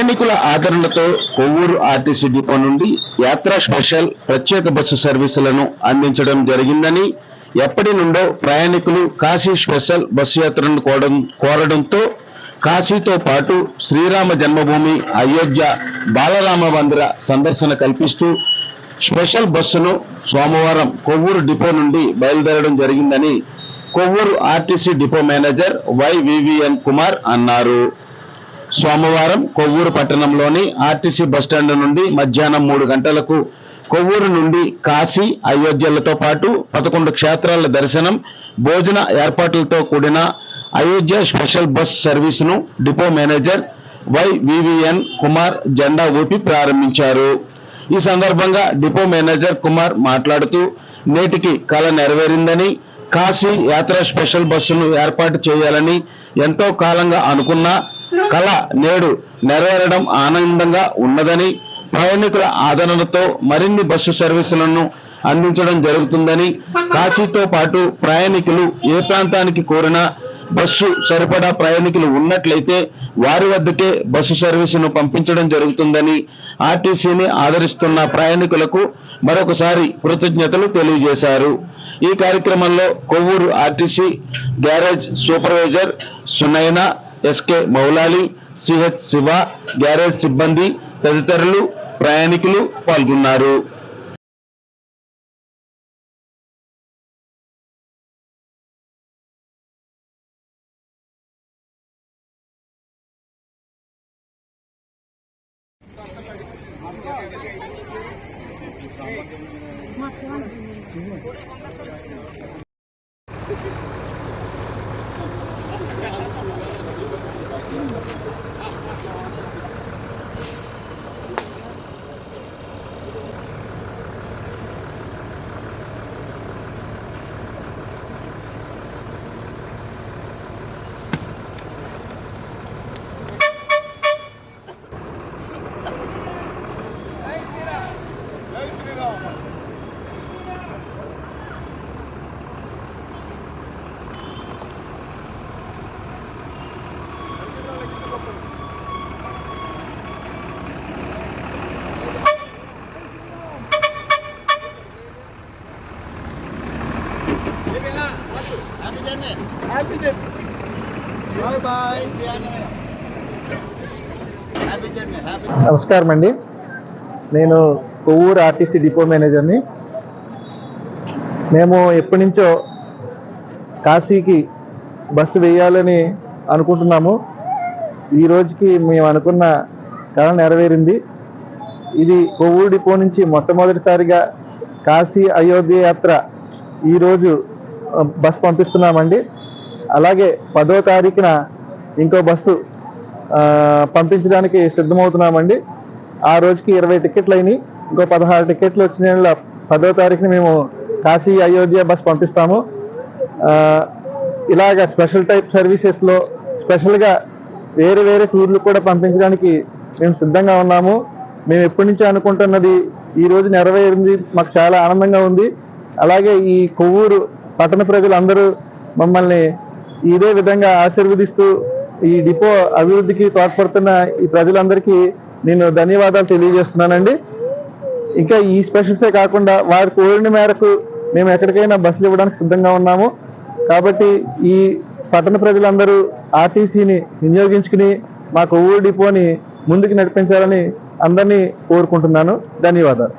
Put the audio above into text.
ప్రయాణికుల ఆదరణతో Kovvur RTC depot నుండి యాత్రా special ప్రత్యేక బస్సు సర్వీసులను అందించడం జరిగిందని ఎప్పటి నుండో ప్రయాణికులు కాశీ స్పెషల్ బస్సు యాత్రను కోరడం కోరడంతో కాశీతో పాటు శ్రీరామ జన్మభూమి అయోధ్య బాలరామ మందిర సందర్శన కల్పిస్తూ స్పెషల్ బస్సును సోమవారం కొవ్వూరు డిపో నుండి బయలుదేరడం జరిగిందని Kovvur RTC depot manager Y V V N Kumar అన్నారు. సోమవారం కొవ్వూరు పట్టణంలోని ఆర్టీసీ బస్టాండ్ నుండి మధ్యాహ్నం మూడు గంటలకు కొవ్వూరు నుండి కాశీ అయోధ్యలతో పాటు పదకొండు క్షేత్రాల దర్శనం భోజన ఏర్పాట్లతో కూడిన Ayodhya special bus సర్వీసును depot manager Y V V N Kumar జెండా ఊపి ప్రారంభించారు. ఈ సందర్భంగా డిపో మేనేజర్ కుమార్ మాట్లాడుతూ నేటికి కళ నెరవేరిందని కాశీ యాత్ర స్పెషల్ బస్సును ఏర్పాటు చేయాలని ఎంతో కాలంగా అనుకున్నా కళ నేడు నెరవేరడం ఆనందంగా ఉన్నదని ప్రయాణికుల ఆదరణతో మరిన్ని బస్సు సర్వీసులను అందించడం జరుగుతుందని కాశీతో పాటు ప్రయాణికులు ఏ ప్రాంతానికి కోరినా బస్సు సరిపడా ప్రయాణికులు ఉన్నట్లయితే వారి వద్దకే బస్సు సర్వీసును పంపించడం జరుగుతుందని ఆర్టీసీని ఆదరిస్తున్న ప్రయాణికులకు మరొకసారి కృతజ్ఞతలు తెలియజేశారు. ఈ కార్యక్రమంలో Kovvur RTC garage supervisor Sunayana SK Moulali CH Siva garage సిబ్బంది తదితరులు ప్రయాణికులు పాల్గొన్నారు. నమస్కారం అండి. నేను కొవ్వూరు ఆర్టీసీ డిపో మేనేజర్ని. మేము ఎప్పటి నుంచో కాశీకి బస్సు వేయాలని అనుకుంటున్నాము. ఈ రోజుకి మేము అనుకున్న కళ నెరవేరింది. ఇది కొవ్వూరు డిపో నుంచి మొట్టమొదటిసారిగా కాశీ అయోధ్య యాత్ర ఈరోజు బస్ బస్సు పంపిస్తున్నామండి. అలాగే పదో తారీఖున ఇంకో బస్సు పంపించడానికి సిద్ధమవుతున్నామండి. ఆ రోజుకి ఇరవై టికెట్లు అయినాయి. ఇంకో పదహారు టికెట్లు వచ్చిన యెడల పదో తారీఖున మేము కాశీ అయోధ్య బస్ పంపిస్తాము. ఇలాగ స్పెషల్ టైప్ సర్వీసెస్లో స్పెషల్గా వేరే వేరే టూర్లు కూడా పంపించడానికి మేము సిద్ధంగా ఉన్నాము. మేము ఎప్పటి నుంచి అనుకుంటున్నది ఈ రోజు నెరవేరింది మాకు చాలా ఆనందంగా ఉంది. అలాగే ఈ కొవ్వూరు పట్టణ ప్రజలందరూ మమ్మల్ని ఇదే విధంగా ఆశీర్వదిస్తూ ఈ డిపో అభివృద్ధికి తోడ్పడుతున్న ఈ ప్రజలందరికీ నేను ధన్యవాదాలు తెలియజేస్తున్నానండి. ఇంకా ఈ స్పెషల్సే కాకుండా వారి కోరిన మేరకు మేము ఎక్కడికైనా బస్సులు ఇవ్వడానికి సిద్ధంగా ఉన్నాము. కాబట్టి ఈ పట్టణ ప్రజలందరూ ఆర్టీసీని వినియోగించుకుని మా కొవ్వూరు డిపోని ముందుకు నడిపించాలని అందరినీ కోరుకుంటున్నాను. ధన్యవాదాలు.